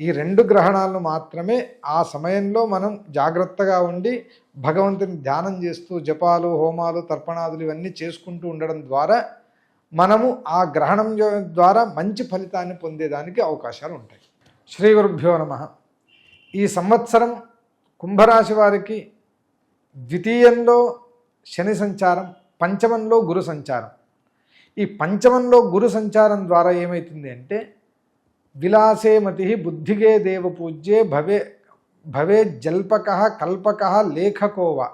ఈ రెండు గ్రహణాలను మాత్రమే ఆ సమయంలో మనం జాగ్రత్తగా ఉండి భగవంతుని ధ్యానం చేస్తూ జపాలు హోమాలు తర్పణాదులు ఇవన్నీ చేసుకుంటూ ఉండడం ద్వారా మనము ఆ గ్రహణం ద్వారా మంచి ఫలితాన్ని పొందేదానికి అవకాశాలు ఉంటాయి. శ్రీ గురుభ్యో నమ. ఈ సంవత్సరం కుంభరాశి వారికి ద్వితీయంలో శని సంచారం పంచమంలో గురు సంచారం. ఈ పంచమంలో గురు సంచారం ద్వారా ఏమవుతుంది అంటే విలాసే మతి బుద్ధిగే దేవ పూజ్యే భవే భవే జల్పక కల్పక లేఖకోవ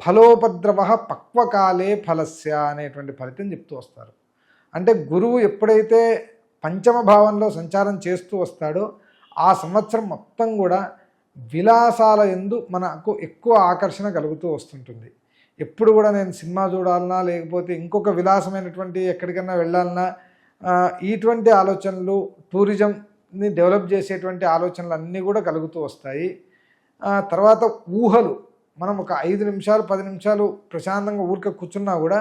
ఫలోపద్రవ పక్వకాలే ఫలస్య అనేటువంటి ఫలితం చెప్తూ వస్తారు. అంటే గురువు ఎప్పుడైతే పంచమ భావంలో సంచారం చేస్తూ వస్తాడో ఆ సంవత్సరం మొత్తం కూడా విలాసాల ఎందు మనకు ఎక్కువ ఆకర్షణ కలుగుతూ వస్తుంటుంది. ఎప్పుడు కూడా నేను సినిమా చూడాలన్నా లేకపోతే ఇంకొక విలాసమైనటువంటి ఎక్కడికన్నా వెళ్ళాలన్నా ఇటువంటి ఆలోచనలు టూరిజంని డెవలప్ చేసేటువంటి ఆలోచనలు అన్నీ కూడా కలుగుతూ వస్తాయి. తర్వాత ఊహలు. మనం ఒక ఐదు నిమిషాలు పది నిమిషాలు ప్రశాంతంగా ఊరికే కూర్చున్నా కూడా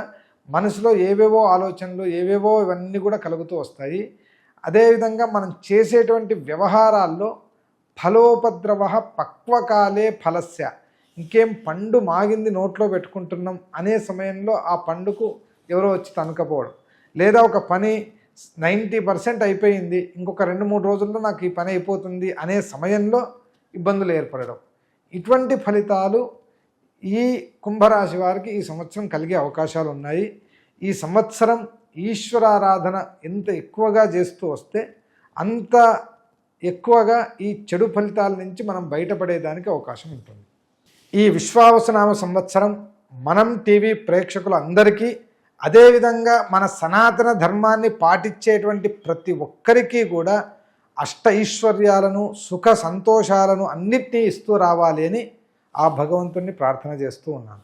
మనసులో ఏవేవో ఆలోచనలు ఏవేవో ఇవన్నీ కూడా కలుగుతూ వస్తాయి. అదేవిధంగా మనం చేసేటువంటి వ్యవహారాల్లో ఫలోపద్రవ పక్వకాలే ఫలస్య. ఇంకేం పండు మాగింది నోట్లో పెట్టుకుంటున్నాం అనే సమయంలో ఆ పండుకు ఎవరో వచ్చి తనుకపోవడం లేదా ఒక పని నైంటీ పర్సెంట్ అయిపోయింది. ఇంకొక రెండు మూడు రోజుల్లో నాకు ఈ పని అయిపోతుంది అనే సమయంలో ఇబ్బందులు ఏర్పడడం. ఇటువంటి ఫలితాలు ఈ కుంభరాశి వారికి ఈ సంవత్సరం కలిగే అవకాశాలు ఉన్నాయి. ఈ సంవత్సరం ఈశ్వరారాధన ఎంత ఎక్కువగా చేస్తూ వస్తే అంత ఎక్కువగా ఈ చెడు ఫలితాల నుంచి మనం బయటపడేదానికి అవకాశం ఉంటుంది. ఈ విశ్వావసనామ సంవత్సరం మనం టీవీ ప్రేక్షకులందరికీ అదేవిధంగా మన సనాతన ధర్మాన్ని పాటించేటువంటి ప్రతి ఒక్కరికి కూడా అష్ట ఐశ్వర్యాలను సుఖ సంతోషాలను అన్నిటినీ ఇస్తూ రావాలి అని ఆ భగవంతుణ్ణి ప్రార్థన చేస్తూ ఉన్నాను.